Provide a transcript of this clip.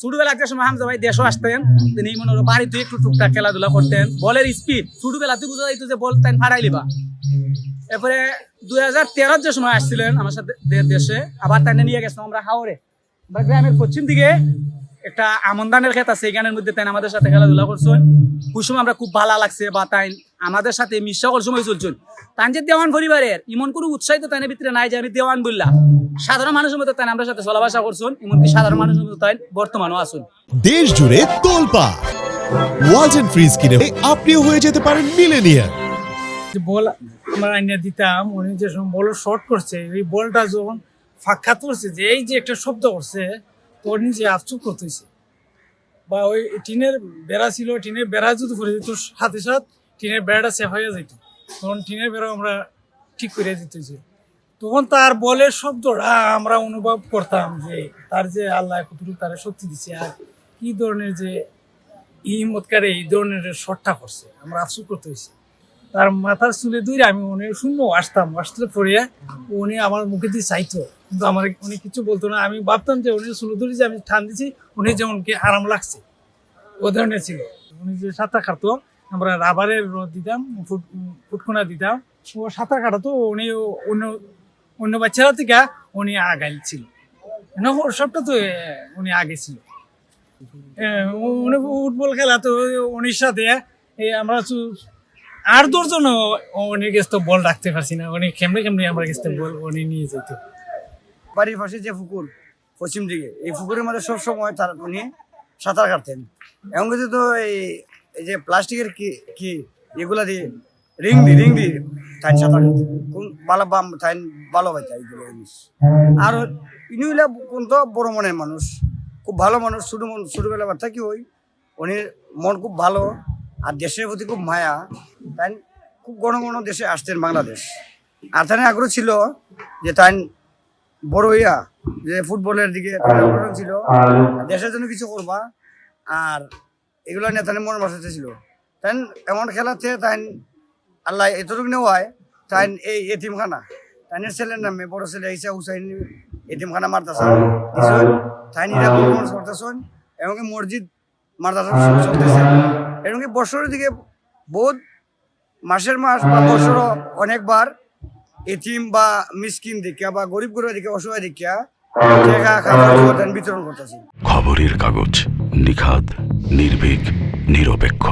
ছোটবেলা তিনি মনে হলো একটু খেলাধুলা করতেন। বলের স্পিড ছোটবেলাতে বোঝা যাইতো যে বল তাই ফাড়াই লিবা। এরপরে দুই হাজার তেরোর যে সময় আসছিলেন আমার সাথে দেশে, আবার তাই নিয়ে গেছিলাম আমরা হাওড়ে গ্রামের পশ্চিম দিকে একটা আমন্দানের ক্ষেত আছে এখানের মধ্যে তাই আমাদের সাথে খেলাধুলা করছেন ওই সময় আমরা খুব ভালো লাগছে বা তাই আমাদের সাথে মিশা করার সময় চলছেন তাই যে দেওয়ান পরিবারের এমন কোনো উৎসাহিত তাই ভিতরে নাই যে আমি দেওয়ান বললাম। সাধারণ মানুষের মতো তাই আমরা সাথে চলাবাসা করছেন এমনকি সাধারণ মানুষের মতো তাই বর্তমানও আসুন দেশ জুড়ে তোলপা। ওয়ালটন ফ্রিজ কিনে আপনিও হয়ে যেতে পারেন মিলেনিয়ার বল আমরা আইনা দিতাম উনি যে বল শর্ট করছে এই বলটা যখন ফাঁকা করছে যে এই যে একটা শব্দ করছে ওর নিজে আফসুক করতেছে বা ওই টিনের বেড়া ছিল, টিনের বেড়া যদি করে দিত সাথে সাথ টিনের বেড়াটা সেফ হয়ে যেত তখন টিনের বেড়া আমরা ঠিক করে দিতেছি তখন তার বলের শব্দটা আমরা অনুভব করতাম যে তার যে আল্লাহ কতটুকু তার শক্তি দিচ্ছে আর কি ধরনের যে ইমতকারে এই ধরনের শটটা করছে, আমরা আফসুস করতে হয়েছে তার মাথার চুলে ধরে আমি উনি শূন্য আসতাম, আসলে পড়িয়া উনি আমার মুখে দিয়ে চাইতো কিন্তু আমার উনি কিছু বলতো না। আমি ভাবতাম যে উনি ধরে যে আমি ঠান দিছি, উনি যেমন কি আরাম লাগছে। ও ধরনের ছিল। উনি যে সাঁতার কাটতো, আমরা রাবারের রড দিতাম, ফুট, ফুটকোনা দিতাম। ও সাঁতার কাটাতো, উনি অন্য অন্য বাচ্চারা থেকে উনি আগাই ছিল। সবটা তো উনি আগে ছিল। উনি ফুটবল খেলা তো, উনির সাথে আমরা আর দশজন উনি গেছে বল রাখতে পারছি না। উনি কেমনে কেমনে আমরা গেছে বল, উনি নিয়ে যেত। বাড়ির পাশে যে পুকুর, পশ্চিম দিকে, এই পুকুরের মধ্যে সব সময় তার উনি সাঁতার কাটতেন। এমন কিছু তো এই যে প্লাস্টিকের কি কি, এগুলা দিয়ে রিং দি রিং দি তাই সাঁতার কাটতেন। কোন ভালো বাম, তাই ভালো এইগুলো জিনিস। আর ইনি হইলে কোন তো বড় মনের মানুষ, খুব ভালো মানুষ, ছোট মন, ছোটবেলা বাচ্চা কি ওই? উনি মন খুব ভালো, আর দেশের প্রতি খুব মায়া, তাই খুব ঘন ঘন দেশে আসতেন বাংলাদেশ। আর তাই আগ্রহ ছিল যে তাই বড় হইয়া যে ফুটবলের দিকে ছিল দেশের জন্য কিছু করবা। আর এগুলো নিয়ে তাই মন বসাতে ছিল। তাই এমন খেলাতে তাই আল্লাহ এতটুকু নেওয়ায় তাই এই এতিমখানা। তাইনের ছেলের নামে বড় ছেলে ইসা হুসাইন এতিমখানা মারতাছেন তাই নিরা মানুষ করতেছেন এমনকি মসজিদ মারতাছেন এমনকি বছরের দিকে বহুত মাসের মাস বা বছর অনেকবার এতিম বা মিসকিন দেখিয়া বা গরিব গরিব দেখিয়া, অসহায় দেখিয়া বিতরণ করতেছে। খবরের কাগজ নিখাদ, নির্ভীক, নিরপেক্ষ।